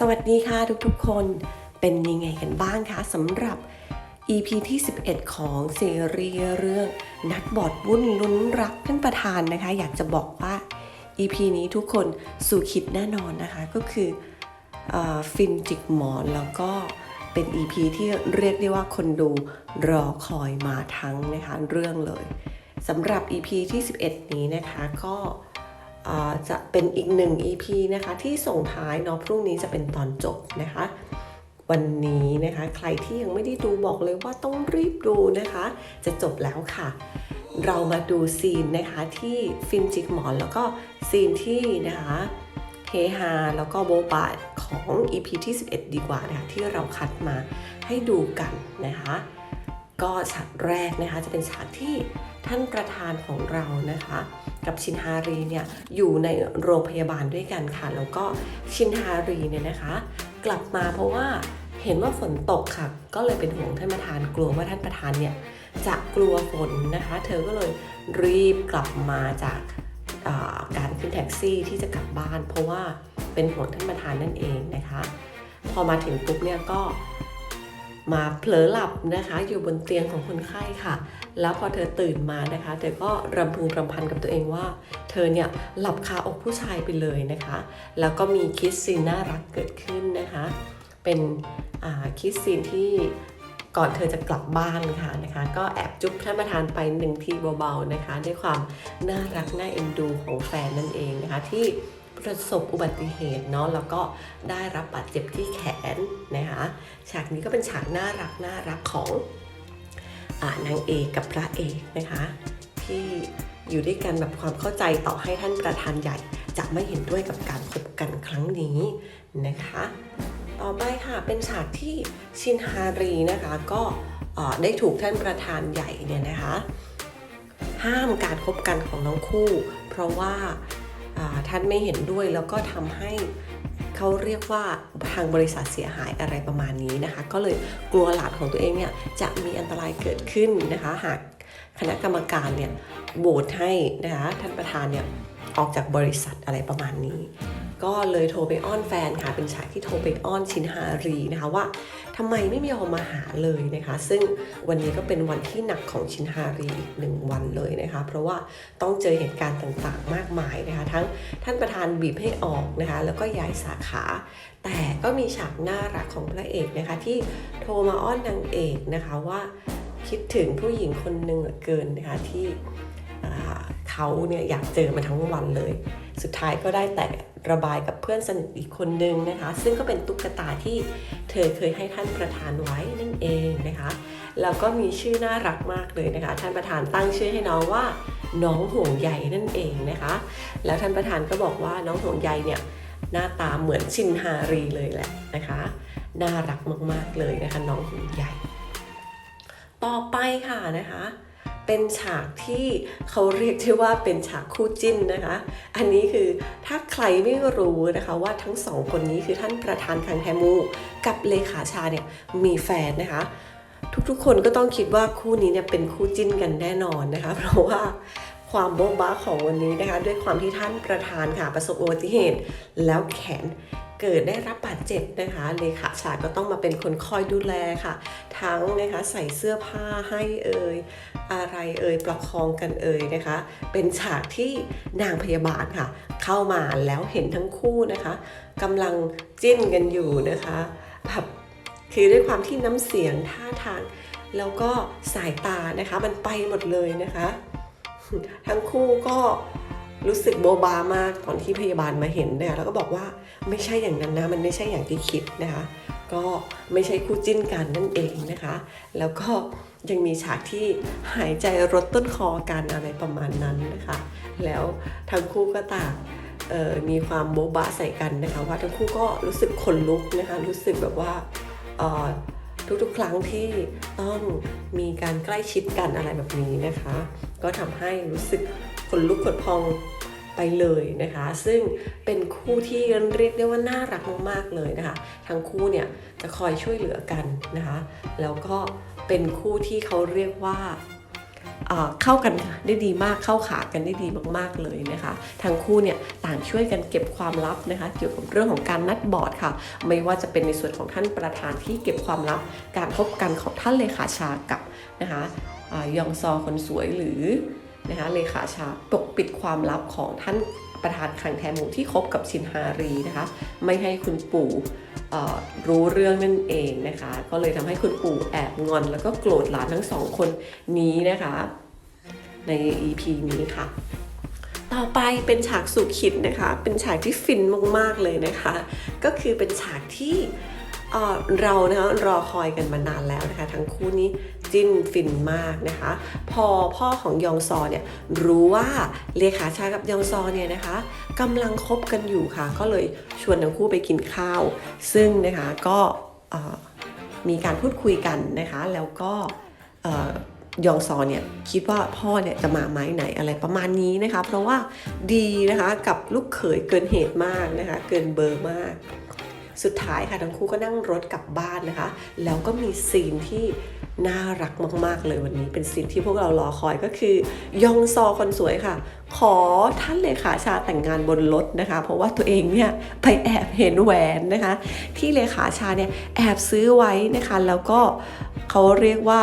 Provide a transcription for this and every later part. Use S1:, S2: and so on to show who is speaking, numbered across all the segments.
S1: สวัสดีค่ะทุกๆคนเป็นยังไงกันบ้างคะสำหรับ EP ที่ 11 ของซีรีส์เรื่องนักบอดวุ่นลุ้นรักท่านประธานนะคะ อยากจะบอกว่า EP นี้ทุกคนสู่คิดแน่นอนนะคะ ก็คืออฟินจิกหมอนแล้วก็เป็น EP ที่เรียกได้ว่าคนดูรอคอยมาทั้งนะคะเรื่องเลยสำหรับ EP ที่ 11 นี้นะคะก็ จะเป็นอีกหนึ่ง EP นะคะ ที่ส่งท้ายเนาะพรุ่งนี้จะเป็นตอนจบนะคะ วันนี้นะคะใครที่ยังไม่ได้ดูบอกเลยว่าต้องรีบดูนะคะ จะจบแล้วค่ะ เรามาดูซีนนะคะที่ฟินจิกหมอนแล้วก็ซีนที่นะคะเฮฮาแล้วก็โบบะของ EP ที่ 11 ดีกว่านะคะที่เราคัดมาให้ดูกันนะคะ ก็ฉากแรกนะคะจะเป็นฉากที่ ท่านประธานของเรานะคะ กับชินฮารีเนี่ยอยู่ในโรงพยาบาลด้วยกันค่ะ แล้วก็ชินฮารีเนี่ยนะคะ กลับมาเพราะว่าเห็นว่าฝนตกค่ะ ก็เลยเป็นห่วงท่านประธานกลัวว่าท่านประธานเนี่ยจะกลัวฝนนะคะ เธอก็เลยรีบกลับมาจากาการขึ้นแท็กซี่ที่จะกลับบ้าน เพราะว่าเป็นห่วงท่านประธานนั่นเองนะคะ พอมาถึงปุ๊บเนี่ยก็ มาเผลอหลับนะคะอยู่บนเตียงของคนไข้ค่ะ แล้วพอเธอตื่นมานะคะ เธอก็รำพึงรำพันกับตัวเองว่า เธอเนี่ยหลับคาอกผู้ชายไปเลยนะคะ แล้วก็มีคิสซีนน่ารักเกิดขึ้นนะคะ เป็นคิสซีนที่ก่อนเธอจะกลับบ้านค่ะนะคะ ก็แอบจุ๊บท่านประธานไปหนึ่งทีเบาๆนะคะ ด้วยความน่ารักน่าเอ็นดูของแฟนนั่นเองนะคะที่ ประสบอุบัติเหตุเนาะแล้วก็ได้รับบาดเจ็บที่แขนนะคะฉากนี้ก็เป็นฉากน่ารักน่ารักของอานางเอกกับพระเอกนะคะที่อยู่ด้วยกันแบบความเข้าใจต่อให้ท่านประธานใหญ่ จะไม่เห็นด้วยกับการคบกันครั้งนี้นะคะ ต่อไปค่ะเป็นฉากที่ชินฮารีนะคะก็ได้ถูกท่านประธานใหญ่เนี่ยนะคะ ห้ามการคบกันของทั้งคู่ เพราะว่า ท่านไม่เห็นด้วยแล้วก็ทำให้เขาเรียกว่าทางบริษัทเสียหายอะไรประมาณนี้นะคะ ก็เลยกลัวหลานของตัวเองเนี่ยจะมีอันตรายเกิดขึ้นนะคะ หากคณะกรรมการเนี่ยโหวตให้นะคะท่านประธานเนี่ยออกจากบริษัทอะไรประมาณนี้ ก็เลยโทรไปอ้อนแฟนค่ะ เป็นฉากที่โทรไปอ้อนชินฮารีนะคะว่าทำไมไม่มีออกมาหาเลยนะคะ ซึ่งวันนี้ก็เป็นวันที่หนักของชินฮารีอีกหนึ่งวันเลยนะคะ เพราะว่าต้องเจอเหตุการณ์ต่างๆ มากมายนะคะ ทั้งท่านประธานบีบให้ออกนะคะ แล้วก็ย้ายสาขา แต่ก็มีฉากน่ารักของพระเอกนะคะที่โทรมาอ้อนนางเอกนะคะว่าคิดถึงผู้หญิงคนหนึ่งเหลือเกินนะคะที่เขาเนี่ยอยากเจอมาทั้งวันเลย สุดท้ายก็ได้แต่ระบายกับเพื่อนสนิทอีกคนนึงนะคะ ซึ่งก็เป็นตุ๊กตาที่เธอเคยให้ท่านประธานไว้นั่นเองนะคะแล้วก็มีชื่อน่ารักมากเลยนะคะ ท่านประธานตั้งชื่อให้น้องว่าน้องห่วงใยนั่นเองนะคะ แล้วท่านประธานก็บอกว่าน้องห่วงใยเนี่ยหน้าตาเหมือนชินฮารีเลยแหละนะคะ น่ารักมากๆเลยนะคะน้องห่วงใยต่อไปค่ะนะคะ เป็นฉากที่เขาเรียกที่ว่าเป็นฉากคู่จิ้นนะคะ อันนี้คือถ้าใครไม่รู้นะคะว่าทั้งสองคนนี้คือท่านประธานคังแทมู กับเลขาชาเนี่ยมีแฟนนะคะ ทุกๆคนก็ต้องคิดว่าคู่นี้เนี่ยเป็นคู่จิ้นกันแน่นอนนะคะ เพราะว่าความโบ๊ะบ้าของวันนี้นะคะ ด้วยความที่ท่านประธานค่ะประสบอุบัติเหตุแล้วแขน เกิดได้รับบาดเจ็บนะคะเลขาชาก็ต้องมาเป็นคนคอยดูแลค่ะ ทั้งนะคะใส่เสื้อผ้าให้เอ่ยอะไรเอ่ยประคองกันเอ่ยนะคะ เป็นฉากที่นางพยาบาลค่ะ เข้ามาแล้วเห็นทั้งคู่นะคะกำลังจิ้นกันอยู่นะคะแบบคือด้วยความที่น้ำเสียงท่าทางแล้วก็สายตานะคะมันไปหมดเลยนะคะ ทั้งคู่ก็ รู้สึกโบบามากตอนที่พยาบาลมาเห็นเนี่ยแล้วก็บอกว่าไม่ใช่อย่างนั้นนะมันไม่ใช่อย่างที่คิดนะคะ ก็ไม่ใช่คู่จิ้นกันนั่นเองนะคะ แล้วก็ยังมีฉากที่หายใจรดต้นคอกันอะไรประมาณนั้นนะคะ แล้วทั้งคู่ก็ต่างมีความโบบะใส่กันนะคะว่าทั้งคู่ก็รู้สึกขนลุกนะคะรู้สึกแบบว่าทุกๆ ครั้งที่ต้องมีการใกล้ชิดกันอะไรแบบนี้นะคะ ก็ทำให้รู้สึกขนลุกขนพอง ไปเลยนะคะ ซึ่งเป็นคู่ที่เรียกได้ว่าน่ารักมากๆเลยนะคะ ทั้งคู่เนี่ยจะคอยช่วยเหลือกันนะคะ แล้วก็เป็นคู่ที่เขาเรียกว่าเข้ากันได้ดีมากเข้าขากันได้ดีมากๆเลยนะคะ ทั้งคู่เนี่ยต่างช่วยกันเก็บความลับนะคะ เกี่ยวกับเรื่องของการนัดบอร์ดค่ะ ไม่ว่าจะเป็นในส่วนของท่านประธานที่เก็บความลับ การพบกันของท่านเลขาชากับนะคะอยองซอคนสวยหรือ นะคะเลขาชาปกปิดความลับของท่านประธานคลังแทมูที่คบกับชินฮารีนะคะไม่ให้คุณปู่รู้เรื่องนั่นเองนะคะ ก็เลยทำให้คุณปู่แอบงอน แล้วก็โกรธหลานทั้งสองคนนี้นะคะ ใน EP นี้ค่ะ ต่อไปเป็นฉากสู่ขิดนะคะ เป็นฉากที่ฟินมากๆเลยนะคะ ก็คือเป็นฉากที่ เรานะคะรอคอยกันมานานแล้วนะคะ ทั้งคู่นี้จิ้นฟินมากนะคะ พอพ่อของยองซอเนี่ยรู้ว่าเลขาชากับยองซอเนี่ยนะคะกำลังคบกันอยู่ค่ะ ก็เลยชวนทั้งคู่ไปกินข้าว ซึ่งนะคะก็มีการพูดคุยกันนะคะ แล้วก็ยองซอเนี่ยคิดว่าพ่อเนี่ยจะมาไม้ไหนอะไรประมาณนี้นะคะ เพราะว่าดีนะคะกับลูกเขยเกินเหตุมากนะคะ เกินเบอร์มาก สุดท้ายค่ะทั้งคู่ก็นั่งรถกลับบ้านนะคะ แล้วก็มีซีนที่น่ารักมาก ๆ เลยวันนี้เป็นซีนที่พวกเรารอคอยก็คือยองซอคนสวยค่ะ ขอท่านเลขาชาแต่งงานบนรถนะคะ เพราะว่าตัวเองเนี่ยไปแอบเห็นแหวนนะคะ ที่เลขาชาเนี่ยแอบซื้อไว้นะคะ แล้วก็เขาเรียกว่า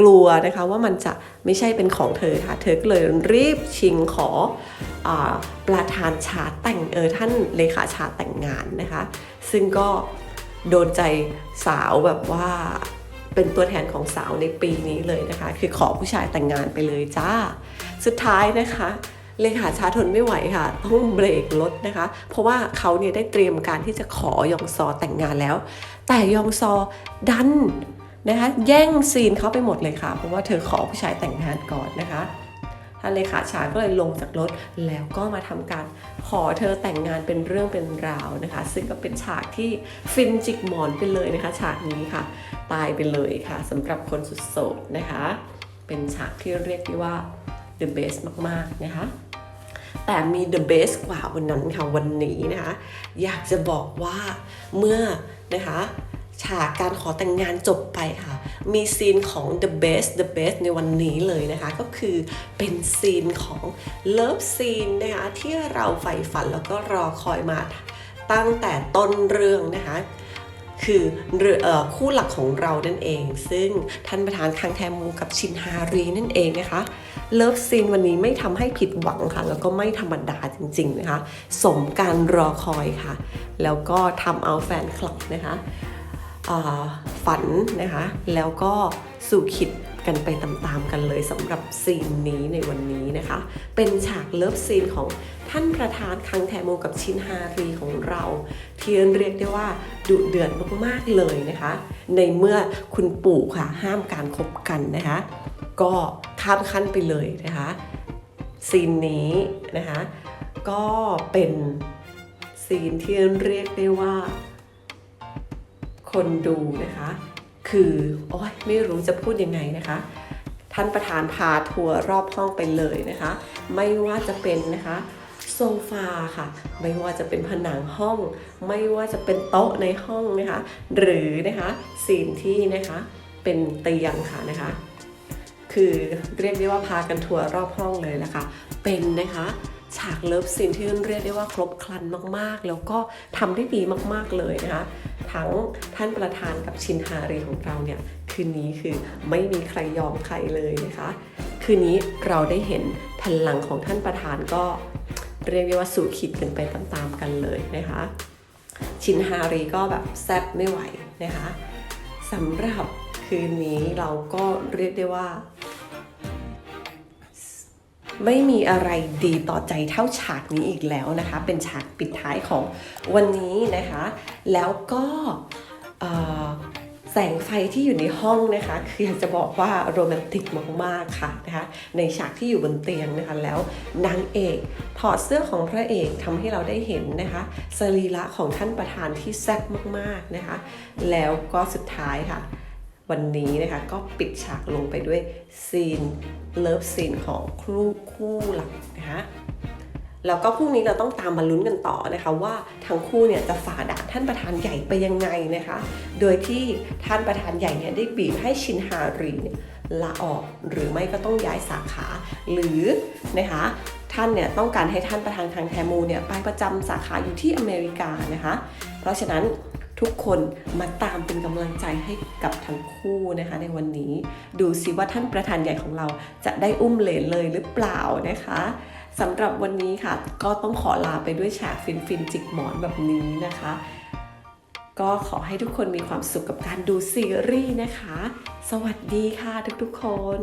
S1: กลัวนะคะว่ามันจะไม่ใช่เป็นของเธอค่ะ เธอก็เลยรีบชิงขอ ประธานชาแต่งเออท่านเลขาชาแต่งงานนะคะ ซึ่งก็โดนใจสาวแบบว่าเป็นตัวแทนของสาวในปีนี้เลยนะคะ คือขอผู้ชายแต่งงานไปเลยจ้า สุดท้ายนะคะเลขาชาทนไม่ไหวค่ะ ต้องเบรกรถนะคะ เพราะว่าเขาเนี่ยได้เตรียมการที่จะขอยองซอแต่งงานแล้ว แต่ยองซอดันนะคะแย่งซีนเขาไปหมดเลยค่ะ เพราะว่าเธอขอผู้ชายแต่งงานก่อนนะคะ ท่านเลขาชาก็เลยลงจากรถแล้วก็มาทำการขอเธอแต่งงานเป็นเรื่องเป็นราวนะคะ ซึ่งก็เป็นฉากที่ฟินจิกหมอนไปเลยนะคะ ฉากนี้ค่ะ ตายไปเลยค่ะสำหรับคนสุดโสดนะคะ เป็นฉากที่เรียกได้ว่า the best มากๆนะคะแต่มี the best กว่าวันนั้นค่ะวันนี้นะคะ อยากจะบอกว่าเมื่อนะคะ ฉากการขอแต่งงานจบไปค่ะ มีซีนของ the best the best ในวันนี้เลยนะคะ ก็คือเป็นซีนของ love scene นะคะที่เราใฝ่ฝันแล้วก็รอคอยมาตั้งแต่ต้นเรื่องนะคะคือออคู่หลักของเรานั่นเอง ซึ่งท่านประธานคังแทมูกับชินฮารีนั่นเองนะคะ เลิฟซีนวันนี้ไม่ทำให้ผิดหวังค่ะ แล้วก็ไม่ธรรมดาจริงๆนะคะ สมการรอคอยค่ะ แล้วก็ทำเอาแฟนคลับนะคะ ฝันนะคะ แล้วก็สู่ขิดกันไปตามๆกันเลยสำหรับซีนนี้ในวันนี้นะคะ เป็นฉากเลิฟซีนของท่านประธานคังแทมูกับชินฮารีของเราที่เรียกได้ว่าดุเดือดมากๆเลยนะคะ ในเมื่อคุณปู่ค่ะห้ามการคบกันนะคะ ก็ข้ามขั้นไปเลยนะคะซีนนี้นะคะ ก็เป็นซีนที่เรียกได้ว่า คนดูนะคะ คือโอ้ยไม่รู้จะพูดยังไงนะคะ ท่านประธานพาทัวร์รอบห้องไปเลยนะคะ ไม่ว่าจะเป็นนะคะโซฟาค่ะ ไม่ว่าจะเป็นผนังห้อง ไม่ว่าจะเป็นโต๊ะในห้องนะคะ หรือนะคะซีนที่นะคะเป็นเตียงค่ะนะคะ คือเรียกได้ว่าพากันทัวร์รอบห้องเลยนะคะ เป็นนะคะ ฉากเลิฟซีนที่เรียกได้ว่าครบครันมากๆ แล้วก็ทำได้ดีมากๆเลยนะคะทั้งท่านประธานกับชินฮารีของเราเนี่ยคืนนี้คือไม่มีใครยอมใครเลยนะคะ คืนนี้เราได้เห็นพลังของท่านประธานก็เรียกได้ว่าสู่ขีดกันไปตามๆกันเลยนะคะ ชินฮารีก็แบบแซบไม่ไหวนะคะสำหรับคืนนี้เราก็เรียกได้ว่า ไม่มีอะไรดีต่อใจเท่าฉากนี้อีกแล้วนะคะ เป็นฉากปิดท้ายของวันนี้นะคะ แล้วก็แสงไฟที่อยู่ในห้องนะคะ คืออยากจะบอกว่าโรแมนติกมากๆค่ะนะคะ ในฉากที่อยู่บนเตียงนะคะ แล้วนางเอกถอดเสื้อของพระเอกทำให้เราได้เห็นนะคะสรีระของท่านประธานที่แซ่บมากๆนะคะ แล้วก็สุดท้ายค่ะ วันนี้นะคะก็ปิดฉากลงไปด้วยซีนเลิฟซีนของคู่คู่หลักนะคะแล้วก็พรุ่งนี้เราต้องตามมาลุ้นกันต่อนะคะว่าทั้งคู่เนี่ยจะฝ่าด่านท่านประธานใหญ่ไปยังไงนะคะ โดยที่ท่านประธานใหญ่เนี่ยได้บีบให้ชินฮารีเนี่ยลาออกหรือไม่ก็ต้องย้ายสาขา หรือนะคะท่านเนี่ยต้องการให้ท่านประธานทางแทมูเนี่ยไปประจำสาขาอยู่ที่อเมริกานะคะ เพราะฉะนั้น ทุกคนมาตามเป็นกำลังใจให้กับทั้งคู่นะคะ ในวันนี้ดูสิว่าท่านประธานใหญ่ของเราจะได้อุ้มเหลนเลยหรือเปล่านะคะสำหรับวันนี้ค่ะ ก็ต้องขอลาไปด้วยฉากฟินฟินๆจิกหมอนแบบนี้นะคะ ก็ขอให้ทุกคนมีความสุขกับการดูซีรีส์นะคะ สวัสดีค่ะทุกๆคน